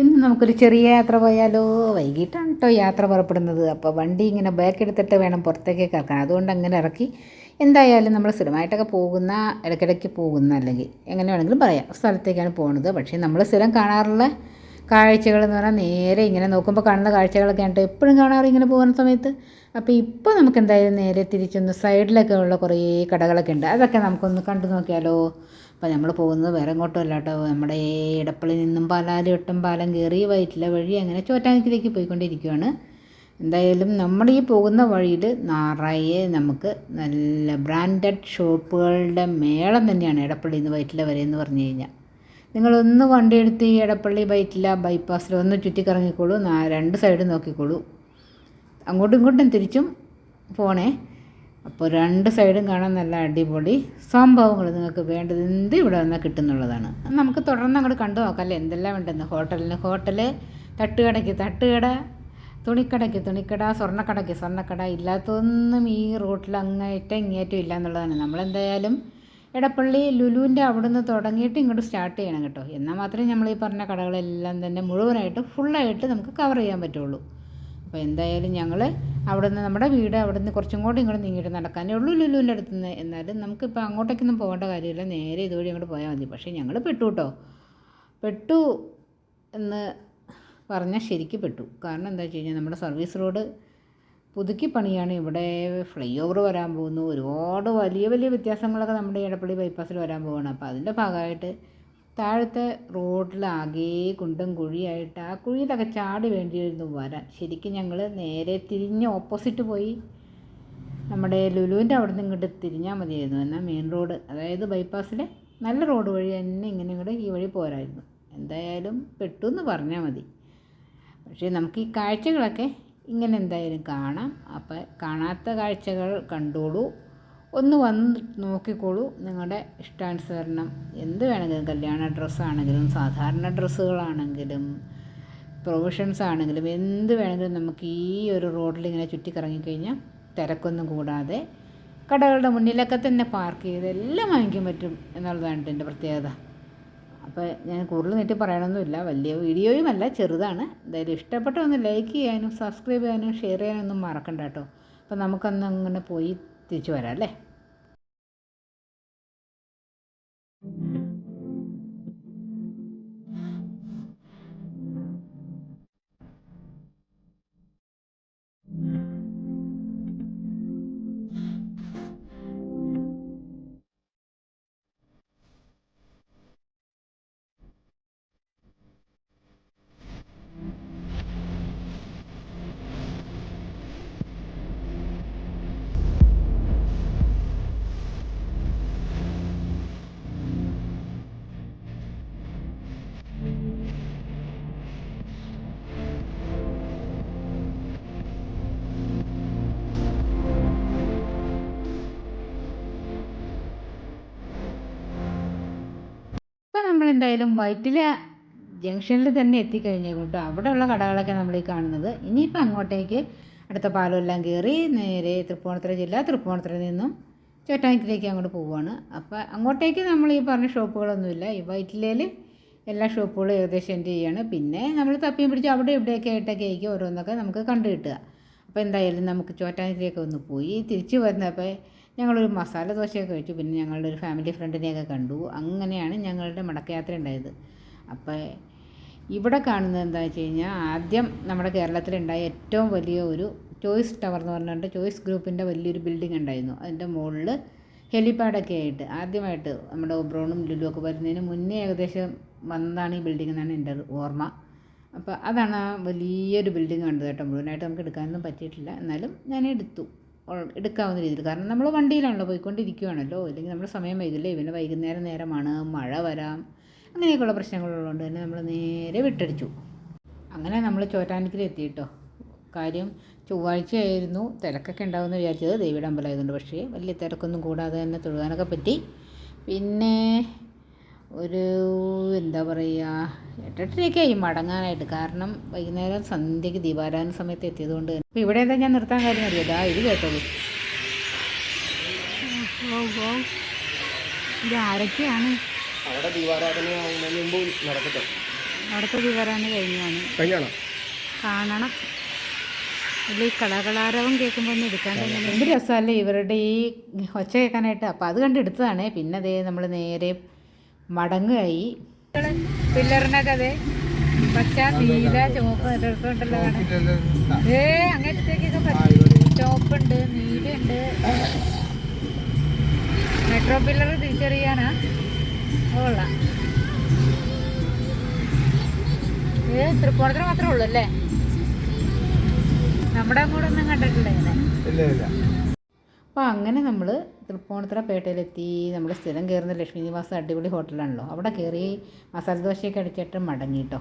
ഇന്ന് നമുക്കൊരു ചെറിയ യാത്ര പോയാലോ? വൈകിട്ടാണ് കേട്ടോ യാത്ര പുറപ്പെടുന്നത്. അപ്പോൾ വണ്ടി ഇങ്ങനെ ബാക്ക് എടുത്തിട്ട് വേണം പുറത്തേക്ക് ഇറക്കാൻ അതുകൊണ്ട് അങ്ങനെ ഇറക്കി. എന്തായാലും നമ്മൾ സ്ഥിരമായിട്ടൊക്കെ പോകുന്ന ഇടയ്ക്കിടയ്ക്ക് പോകുന്ന അല്ലെങ്കിൽ എങ്ങനെ വേണമെങ്കിലും പറയാം. സ്ഥലത്തേക്കാണ് പോകുന്നത് പക്ഷേ നമ്മൾ സ്ഥിരം കാണാറുള്ള കാഴ്ചകൾ എന്ന് പറഞ്ഞാൽ നേരെ ഇങ്ങനെ നോക്കുമ്പോൾ കാണുന്ന കാഴ്ചകളൊക്കെ ആയിട്ട് എപ്പോഴും കാണാറ് ഇങ്ങനെ പോകുന്ന സമയത്ത്? അപ്പോൾ ഇപ്പോൾ നമുക്ക് എന്തായാലും നേരെ തിരിച്ചൊന്ന് സൈഡിലൊക്കെ ഉള്ള കുറേ കടകളൊക്കെ ഉണ്ട്. അതൊക്കെ നമുക്കൊന്ന് കണ്ടു നോക്കിയാലോ? അപ്പോൾ നമ്മൾ പോകുന്നത് വേറെ എങ്ങോട്ടും അല്ല കേട്ടോ നമ്മുടെ ഈ ഇടപ്പള്ളി നിന്നും പാലാരിവട്ടം പാലം കയറി വയറ്റില വഴി അങ്ങനെ ചോറ്റാനിക്കിലേക്ക് പോയിക്കൊണ്ടിരിക്കുകയാണ് എന്തായാലും നമ്മുടെ ഈ പോകുന്ന വഴിയിൽ നിറയെ നമുക്ക് നല്ല ബ്രാൻഡഡ് ഷോപ്പുകളുടെ മേളം തന്നെയാണ് ഇടപ്പള്ളി നിന്ന് വയറ്റില വരെ എന്ന് പറഞ്ഞു കഴിഞ്ഞാൽ നിങ്ങളൊന്ന് വണ്ടി എടുത്ത് ഈ ഇടപ്പള്ളി വയറ്റില ബൈപ്പാസിൽ ഒന്ന് ചുറ്റിക്കറങ്ങിക്കോളൂ. രണ്ട് സൈഡും നോക്കിക്കോളൂ. അങ്ങോട്ടും ഇങ്ങോട്ടും തിരിച്ചും പോണേ. അപ്പോൾ രണ്ട് സൈഡും കാണാൻ നല്ല അടിപൊളി സംഭവങ്ങൾ നിങ്ങൾക്ക് വേണ്ടത് എന്ത് ഇവിടെ വന്നാൽ കിട്ടുന്നുള്ളതാണ്. നമുക്ക് തുടർന്ന് അങ്ങോട്ട് കണ്ടു നോക്കാം അല്ലേ? എന്തെല്ലാം ഉണ്ടെന്ന്? ഹോട്ടലിന് ഹോട്ടൽ തട്ടുകടയ്ക്ക് തട്ടുകട തുണിക്കടയ്ക്ക് തുണിക്കട സ്വർണക്കടയ്ക്ക് സ്വർണക്കട ഇല്ലാത്തതൊന്നും ഈ റൂട്ടിൽ അങ്ങേറ്റം ഇങ്ങേറ്റം ഇല്ല എന്നുള്ളതാണ്. നമ്മളെന്തായാലും ഇടപ്പള്ളി ലുലുവിന്റെ അവിടെ നിന്ന് തുടങ്ങിയിട്ട് ഇങ്ങോട്ട് സ്റ്റാർട്ട് ചെയ്യണം കേട്ടോ. എന്നാൽ മാത്രമേ നമ്മൾ ഈ പറഞ്ഞ കടകളെല്ലാം തന്നെ മുഴുവനായിട്ട് ഫുള്ളായിട്ട് നമുക്ക് കവർ ചെയ്യാൻ പറ്റുള്ളൂ. അപ്പോൾ എന്തായാലും ഞങ്ങൾ അവിടെ നിന്ന് നമ്മുടെ വീട് അവിടെ നിന്ന് കുറച്ചും കൂടി ഇങ്ങോട്ട് നീങ്ങിയിട്ട് നടക്കാനേ ഉള്ളൂ ലുലുവിന്റെ അടുത്ത് നിന്ന് എന്നാലും നമുക്കിപ്പോൾ അങ്ങോട്ടേക്കൊന്നും പോകേണ്ട കാര്യമില്ല. നേരെ ഇതുവഴി അങ്ങോട്ട് പോയാൽ മതി. പക്ഷേ ഞങ്ങൾ പെട്ടു കേട്ടോ പെട്ടു എന്ന് പറഞ്ഞാൽ ശരിക്ക് പെട്ടു. കാരണം എന്താ വെച്ച് കഴിഞ്ഞാൽ നമ്മുടെ സർവീസ് റോഡ് പുതുക്കി പണിയാണ്. ഇവിടെ ഫ്ലൈ ഓവർ വരാൻ പോകുന്നു. ഒരുപാട് വലിയ വലിയ വ്യത്യാസങ്ങളൊക്കെ നമ്മുടെ ഇടപ്പള്ളി ബൈപ്പാസിൽ വരാൻ പോവുകയാണ് അപ്പോൾ അതിന്റെ ഭാഗമായിട്ട് താഴത്തെ റോഡിലാകെ കുണ്ടും കുഴിയായിട്ട് ആ കുഴിയിലൊക്കെ ചാടി വേണ്ടിയിരുന്നു വരാൻ. ശരിക്കും ഞങ്ങൾ നേരെ തിരിഞ്ഞ് ഓപ്പോസിറ്റ് പോയി. നമ്മുടെ ലുലുവിന്റെ അവിടെ നിന്ന് ഇങ്ങോട്ട് തിരിഞ്ഞാൽ മതിയായിരുന്നു. എന്നാൽ മെയിൻ റോഡ് അതായത് ബൈപ്പാസിലെ നല്ല റോഡ് വഴി തന്നെ ഇങ്ങനെ ഇങ്ങോട്ട് ഈ വഴി പോരായിരുന്നു. എന്തായാലും പെട്ടു എന്ന് പറഞ്ഞാൽ മതി. പക്ഷേ നമുക്ക് ഈ കാഴ്ചകളൊക്കെ ഇങ്ങനെ എന്തായാലും കാണാം. അപ്പം കാണാത്ത കാഴ്ചകൾ കണ്ടോളൂ. ഒന്ന് വന്ന് നോക്കിക്കോളൂ നിങ്ങളുടെ ഇഷ്ടാനുസരണം. എന്ത് വേണമെങ്കിലും കല്യാണ ഡ്രസ്സാണെങ്കിലും സാധാരണ ഡ്രസ്സുകളാണെങ്കിലും പ്രൊവിഷൻസ് ആണെങ്കിലും എന്ത് വേണമെങ്കിലും നമുക്ക് ഈ ഒരു റോഡിൽ ഇങ്ങനെ ചുറ്റിക്കറങ്ങിക്കഴിഞ്ഞാൽ തിരക്കൊന്നും കൂടാതെ കടകളുടെ മുന്നിലൊക്കെ തന്നെ പാർക്ക് ചെയ്ത് എല്ലാം വാങ്ങിക്കാൻ പറ്റും എന്നുള്ളതാണ് എന്റെ പ്രത്യേകത. അപ്പോൾ ഞാൻ കൂടുതൽ നീട്ടി പറയണമെന്നില്ല വലിയ വീഡിയോയുമല്ല ചെറുതാണ്. എന്തായാലും ഇഷ്ടപ്പെട്ട ഒന്ന് ലൈക്ക് ചെയ്യാനും സബ്സ്ക്രൈബ് ചെയ്യാനും ഷെയർ ചെയ്യാനും ഒന്നും മറക്കണ്ട കേട്ടോ. അപ്പോൾ നമുക്കൊന്ന് അങ്ങനെ പോയി തിരിച്ചു വരാം അല്ലേ? നമ്മൾ എന്തായാലും വൈറ്റില ജംഗ്ഷനിൽ തന്നെ എത്തിക്കഴിഞ്ഞു കേട്ടോ അവിടെയുള്ള കടകളൊക്കെ നമ്മൾ ഈ കാണുന്നത്. ഇനിയിപ്പോൾ അങ്ങോട്ടേക്ക് അടുത്ത പാലമെല്ലാം കയറി നേരെ തൃപ്പൂണിത്തുറ ജില്ല തൃപ്പൂണിത്തുറയിൽ നിന്നും ചോറ്റാനിക്കിലേക്ക് അങ്ങോട്ട് പോവുകയാണ് അപ്പോൾ അങ്ങോട്ടേക്ക് നമ്മൾ ഈ പറഞ്ഞ ഷോപ്പുകളൊന്നുമില്ല. ഈ വൈറ്റിലയിൽ എല്ലാ ഷോപ്പുകളും ഏകദേശം എന്റെ ചെയ്യാണ്. പിന്നെ നമ്മൾ തപ്പിയും പിടിച്ച് അവിടെ ഇവിടെയൊക്കെ ആയിട്ടൊക്കെ ആയിരിക്കും ഓരോന്നൊക്കെ നമുക്ക് കണ്ടു കിട്ടുക. അപ്പോൾ എന്തായാലും നമുക്ക് ചോറ്റാനിക്കിലേക്ക് ഒന്ന് പോയി. തിരിച്ച് വരുന്നപ്പോൾ ഞങ്ങളൊരു മസാല ദോശയൊക്കെ കഴിച്ചു. പിന്നെ ഞങ്ങളുടെ ഒരു ഫാമിലി ഫ്രണ്ടിനെയൊക്കെ കണ്ടു. അങ്ങനെയാണ് ഞങ്ങളുടെ മടക്കയാത്ര ഉണ്ടായത്. അപ്പോൾ ഇവിടെ കാണുന്നത് എന്താ വെച്ച് കഴിഞ്ഞാൽ ആദ്യം നമ്മുടെ കേരളത്തിലുണ്ടായ ഏറ്റവും വലിയ ഒരു ചോയ്സ് ടവർ എന്ന് പറഞ്ഞിട്ട് ചോയ്സ് ഗ്രൂപ്പിന്റെ വലിയൊരു ബിൽഡിംഗ് ഉണ്ടായിരുന്നു. അതിന്റെ മുകളിൽ ഹെലിപാഡൊക്കെ ആയിട്ട് ആദ്യമായിട്ട് നമ്മുടെ ഒബ്രോണും ഒക്കെ വരുന്നതിന് മുന്നേ ഏകദേശം വന്നതാണ് ഈ ബിൽഡിംഗ് എന്നാണ് എന്റെ ഓർമ്മ. അപ്പോൾ അതാണ് ആ വലിയൊരു ബിൽഡിംഗ് കണ്ടത് കേട്ടോ. മുഴുവനായിട്ട് നമുക്ക് എടുക്കാനൊന്നും പറ്റിയിട്ടില്ല. എന്നാലും ഞാൻ എടുത്തു. എടുക്കാവുന്ന രീതിയിൽ. കാരണം നമ്മൾ വണ്ടിയിലാണല്ലോ പോയിക്കൊണ്ടിരിക്കുകയാണല്ലോ ഇല്ലെങ്കിൽ നമ്മുടെ സമയം വൈകില്ലേ. പിന്നെ വൈകുന്നേരം നേരമാണ്. മഴ വരാം. അങ്ങനെയൊക്കെയുള്ള പ്രശ്നങ്ങളുള്ളതുകൊണ്ട് തന്നെ നമ്മൾ നേരെ വിട്ടടിച്ചു. അങ്ങനെ നമ്മൾ ചോറ്റാനിക്കൽ എത്തിയിട്ടോ കാര്യം ചൊവ്വാഴ്ചയായിരുന്നു. തിരക്കൊക്കെ ഉണ്ടാവുമെന്ന് വിചാരിച്ചത് ദേവിയുടെ അമ്പലമായതുകൊണ്ട്. പക്ഷേ വലിയ തിരക്കൊന്നും കൂടാതെ തന്നെ തൊഴുകാനൊക്കെ പറ്റി. പിന്നെ ഒരു എന്താ പറയുക എട്ടെട്ടരയൊക്കെ ആയി മടങ്ങാനായിട്ട്. കാരണം വൈകുന്നേരം സന്ധ്യയ്ക്ക് ദീപാരാധന സമയത്ത് എത്തിയതുകൊണ്ട് അപ്പോൾ ഇവിടെ എന്താ ഞാൻ നിർത്താൻ കാര്യം അറിയാം? ദാ ഇത് കേട്ടോളൂ. ഇത് ആരൊക്കെയാണ്? അവിടെ ദീപാരാധന മുമ്പ് നടക്കട്ടെ. അവിടുത്തെ ദീപാരാധന കഴിഞ്ഞാണ്. കഴിഞ്ഞാണോ? കാണണം. അല്ല ഈ കളകളാരവം കേൾക്കുമ്പോൾ ഒന്ന് എടുക്കാൻ തന്നെ എന്ത് രസമല്ലേ ഇവരുടെ ഈ ഒച്ച കേൾക്കാനായിട്ട്. അപ്പോൾ അത് കണ്ട് എടുത്തതാണ്. പിന്നെ അതേ നമ്മൾ നേരെ മടങ്ങായി പില്ലറിനൊക്കെ അതെ പച്ച നീല ചുവപ്പ് ഉണ്ടല്ലോ ഏ അങ്ങനത്തേക്കൊക്കെ ചുവപ്പുണ്ട് നീലുണ്ട് മെട്രോ പില്ലർ തിരിച്ചറിയാനാ? കൊള്ളാം. ഏ തൃപ്പൂണിത്തുറ മാത്രമേ ഉള്ളൂ അല്ലേ? നമ്മുടെ അങ്ങോട്ടൊന്നും കണ്ടിട്ടില്ല ഇല്ല ഇല്ല. അപ്പോൾ അങ്ങനെ നമ്മൾ തൃപ്പൂണിത്തറ പേട്ടയിലെത്തി. നമ്മൾ സ്ഥിരം കയറുന്ന ലക്ഷ്മി നിവാസം അടിപൊളി ഹോട്ടലാണല്ലോ. അവിടെ കയറി മസാല ദോശയൊക്കെ അടിച്ചിട്ട് മടങ്ങി കേട്ടോ